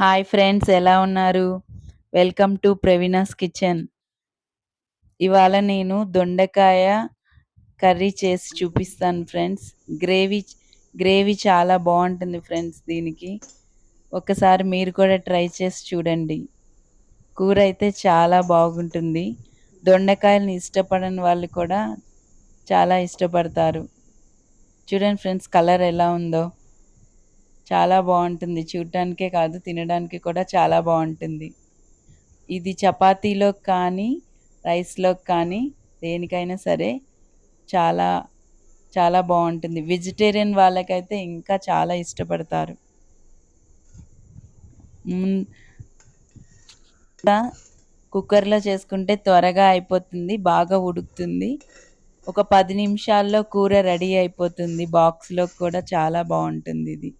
Hi friends ఎలా ఉన్నారు? Welcome to Praveena's kitchen. ఇవాళ నేను దొండకాయ కర్రీ చేసి చూపిస్తాను ఫ్రెండ్స్. గ్రేవీ గ్రేవీ చాలా బాగుంటుంది ఫ్రెండ్స్ దీనికి. ఒకసారి మీరు కూడా ట్రై చేసి చూడండి. కూర అయితే చాలా బాగుంటుంది. దొండకాయలను ఇష్టపడని వాళ్ళు కూడా చాలా ఇష్టపడతారు. చూడండి ఫ్రెండ్స్ కలర్ ఎలా ఉందో. చాలా బాగుంటుంది. చూడటానికే కాదు తినడానికి కూడా చాలా బాగుంటుంది. ఇది చపాతీలో కానీ రైస్లో కానీ దేనికైనా సరే చాలా చాలా బాగుంటుంది. వెజిటేరియన్ వాళ్ళకైతే ఇంకా చాలా ఇష్టపడతారు. కుక్కర్లో చేసుకుంటే త్వరగా అయిపోతుంది బాగా ఉడుకుతుంది. ఒక పది నిమిషాల్లో కూర రెడీ అయిపోతుంది. బాక్స్లో కూడా చాలా బాగుంటుంది ఇది.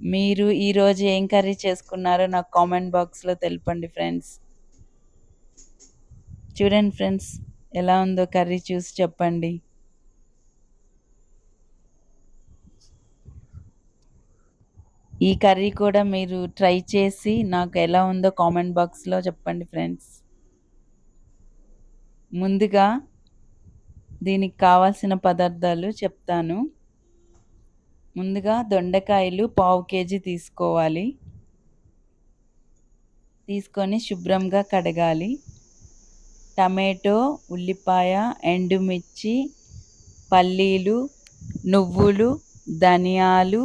మీరు ఈరోజు ఏం కర్రీ చేసుకున్నారో నాకు కామెంట్ బాక్స్లో తెలపండి ఫ్రెండ్స్. చూడండి ఫ్రెండ్స్ ఎలా ఉందో కర్రీ చూసి చెప్పండి. ఈ కర్రీ కూడా మీరు ట్రై చేసి నాకు ఎలా ఉందో కామెంట్ బాక్స్లో చెప్పండి ఫ్రెండ్స్. ముందుగా దీనికి కావాల్సిన పదార్థాలు చెప్తాను. ముందుగా దొండకాయలు పావు కేజీ తీసుకోవాలి. తీసుకొని శుభ్రంగా కడగాలి. టమాటో ఉల్లిపాయ ఎండుమిర్చి పల్లీలు నువ్వులు ధనియాలు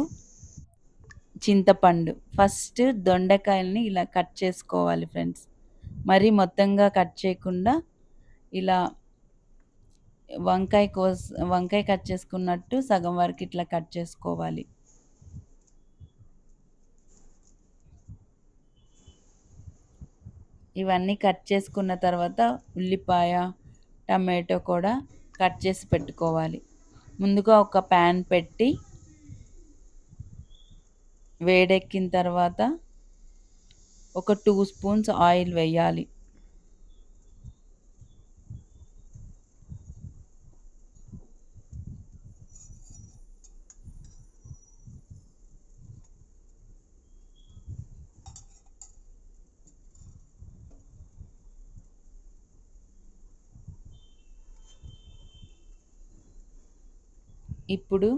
చింతపండు. ఫస్ట్ దొండకాయల్ని ఇలా కట్ చేసుకోవాలి ఫ్రెండ్స్. మరి మొత్తంగా కట్ చేయకుండా ఇలా వంకాయ కోస్ వంకాయ కట్ చేసుకున్నట్టు సగం వరకు ఇట్లా కట్ చేసుకోవాలి. ఇవన్నీ కట్ చేసుకున్న తర్వాత ఉల్లిపాయ టమాటో కూడా కట్ చేసి పెట్టుకోవాలి. ముందుగా ఒక ప్యాన్ పెట్టి వేడెక్కిన తర్వాత ఒక టూ స్పూన్స్ ఆయిల్ వేయాలి. ఇప్పుడు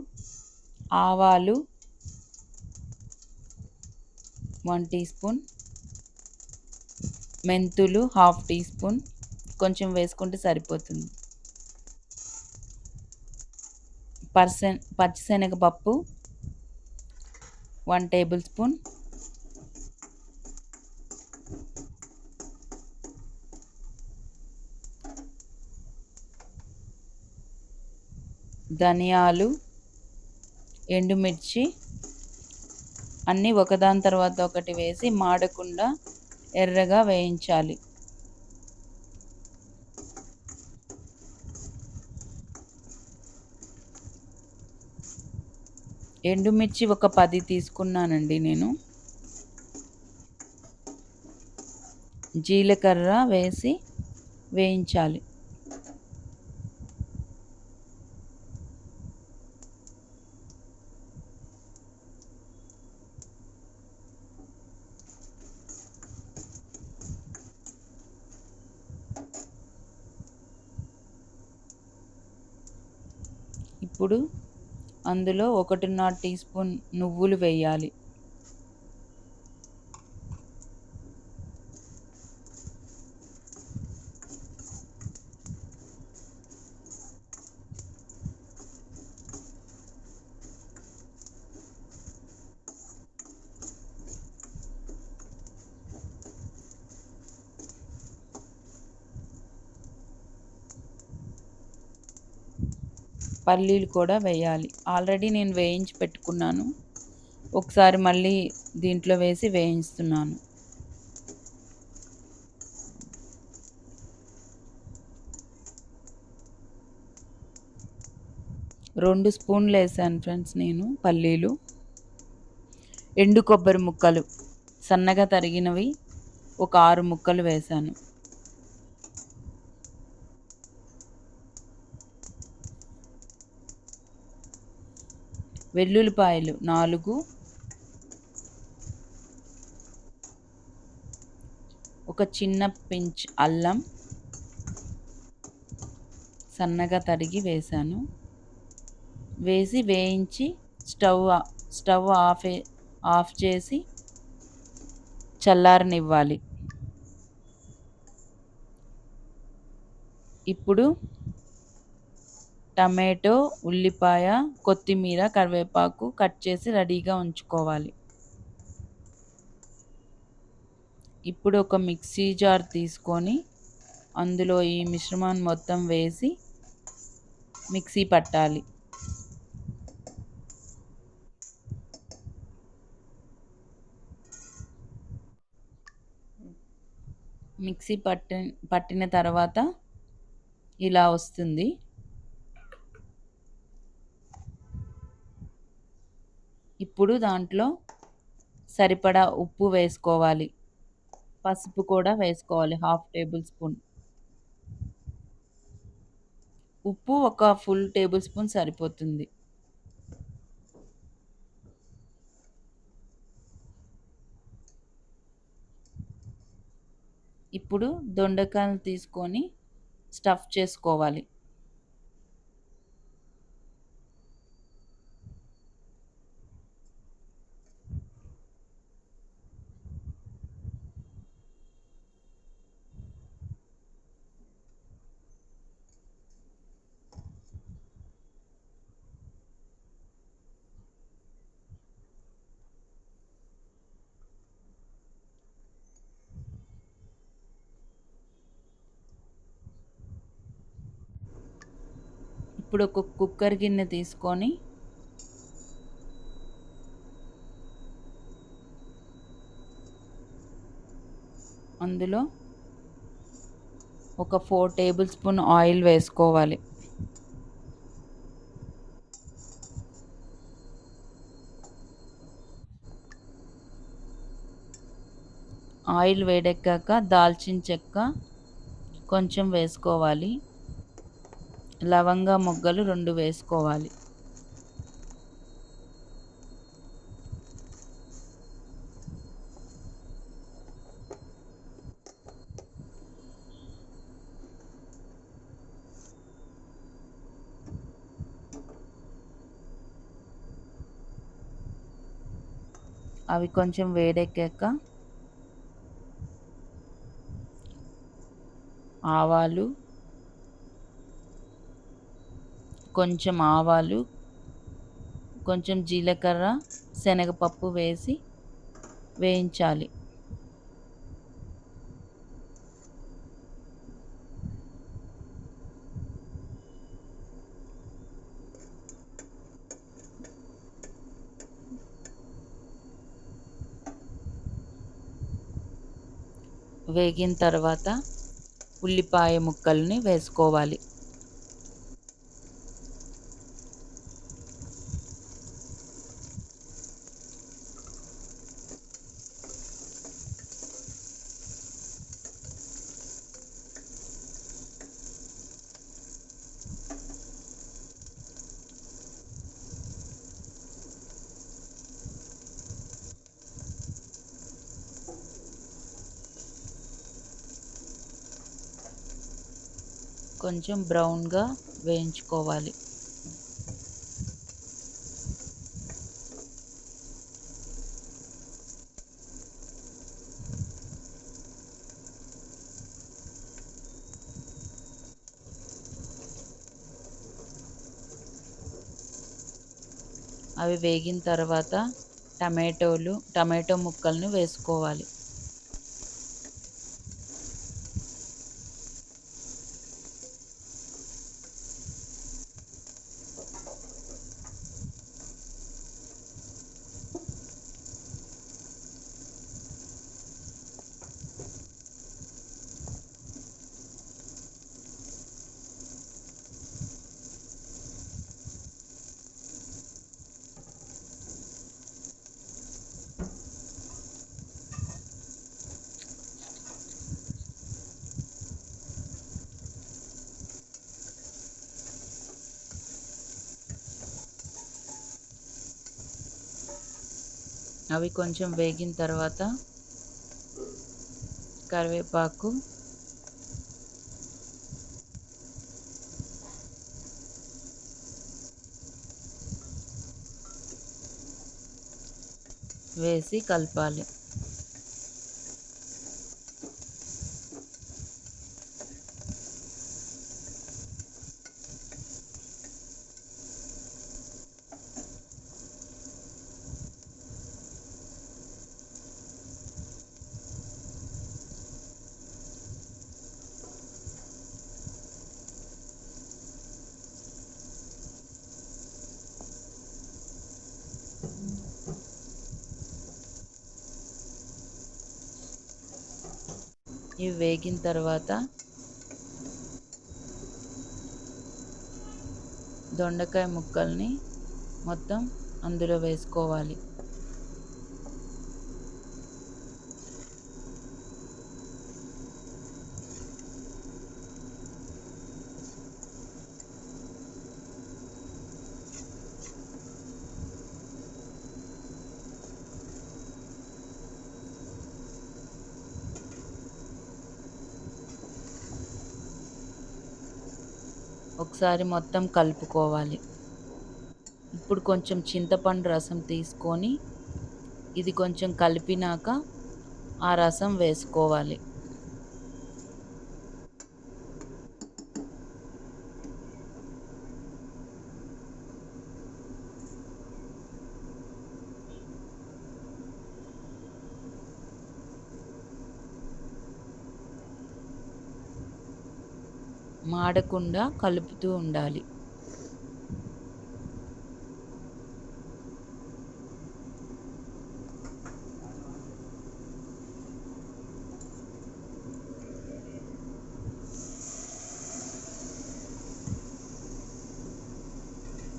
ఆవాలు వన్ టీ స్పూన్ మెంతులు హాఫ్ టీ స్పూన్ కొంచెం వేసుకుంటే సరిపోతుంది. పర్సెన్ పచ్చిశనగపప్పు వన్ టేబుల్ స్పూన్ ధనియాలు ఎండుమిర్చి అన్నీ ఒకదాని తర్వాత ఒకటి వేసి మాడకుండా ఎర్రగా వేయించాలి. ఎండుమిర్చి ఒక పది తీసుకున్నానండి నేను. జీలకర్ర వేసి వేయించాలి. ఇప్పుడు అందులో ఒకటిన్నర టీ స్పూన్ నువ్వులు వేయాలి. పల్లీలు కూడా వేయాలి. ఆల్రెడీ నేను వేయించి పెట్టుకున్నాను. ఒకసారి మళ్ళీ దీంట్లో వేసి వేయిస్తున్నాను. రెండు స్పూన్లు వేసాను ఫ్రెండ్స్ నేను పల్లీలు. ఎండు కొబ్బరి ముక్కలు. సన్నగా తరిగినవి ఒక ఆరు ముక్కలు వేశాను వెల్లుల్లిపాయలు నాలుగు. ఒక చిన్న పించ్ అల్లం. సన్నగా తడిగి వేసాను. వేసి వేయించి స్టవ్ స్టవ్ ఆఫ్ ఆఫ్ చేసి చల్లారనివ్వాలి. ఇప్పుడు టమాటో ఉల్లిపాయ కొత్తిమీర కరివేపాకు కట్ చేసి రెడీగా ఉంచుకోవాలి. ఇప్పుడు ఒక మిక్సీ జార్ తీసుకొని అందులో ఈ మిశ్రమాన్ని మొత్తం వేసి మిక్సీ పట్టాలి. మిక్సీ పట్టి పట్టిన తర్వాత ఇలా వస్తుంది. ఇప్పుడు దాంట్లో సరిపడా ఉప్పు వేసుకోవాలి. పసుపు కూడా వేసుకోవాలి హాఫ్ టేబుల్ స్పూన్. ఉప్పు ఒక ఫుల్ టేబుల్ స్పూన్ సరిపోతుంది. ఇప్పుడు దొండకాయలు తీసుకొని స్టఫ్ చేసుకోవాలి. ఇప్పుడు ఒక కుక్కర్ గిన్నె తీసుకొని అందులో ఒక ఫోర్ టేబుల్ స్పూన్ ఆయిల్ వేసుకోవాలి. ఆయిల్ వేడెక్కాక దాల్చిన చెక్క కొంచెం వేసుకోవాలి. లవంగ మొగ్గలు రెండు వేసుకోవాలి. అవి కొంచెం వేడెక్కాక ఆవాలు కొంచెం ఆవాలు కొంచెం జీలకర్ర శనగపప్పు వేసి వేయించాలి. వేగిన తర్వాత ఉల్లిపాయ ముక్కల్ని వేసుకోవాలి. కొంచెం బ్రౌన్గా వేయించుకోవాలి. అవి వేగిన తర్వాత టమాటోలు టమాటో ముక్కలను వేసుకోవాలి. అవి కొంచెం వేగిన తర్వాత కరివేపాకు వేసి కలపాలి. ఇవి వేగిన తర్వాత దొండకాయ ముక్కల్ని మొత్తం అందులో వేసుకోవాలి. ఒకసారి మొత్తం కలుపుకోవాలి. ఇప్పుడు కొంచెం చింతపండు రసం తీసుకొని ఇది కొంచెం కలిపినాక ఆ రసం వేసుకోవాలి. మాడకుండా కలుపుతూ ఉండాలి.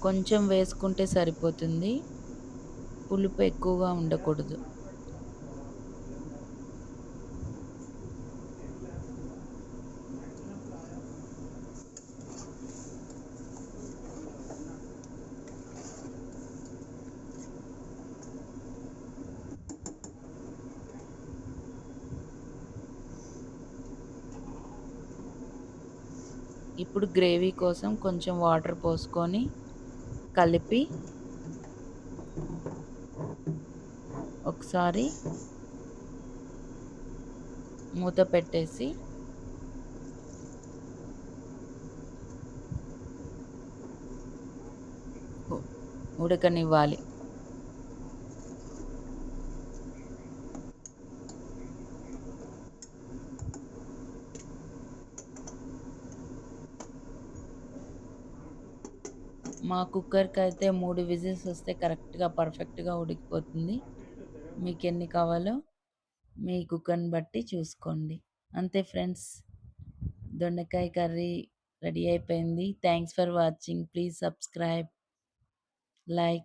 కొంచెం వేసుకుంటే సరిపోతుంది. పులుపు ఎక్కువగా ఉండకూడదు. ఇప్పుడు గ్రేవీ కోసం కొంచెం వాటర్ పోసుకొని కలిపి ఒకసారి మూత పెట్టేసి ఉడకనివ్వాలి. మా కుక్కర్కి అయితే మూడు విజిల్స్ వస్తే కరెక్ట్గా పర్ఫెక్ట్గా ఉడికిపోతుంది. మీకు ఎన్ని కావాలో మీ కుక్కర్ని బట్టి చూసుకోండి. అంతే ఫ్రెండ్స్. దొండకాయ కర్రీ రెడీ అయిపోయింది. Thanks for watching. Please subscribe like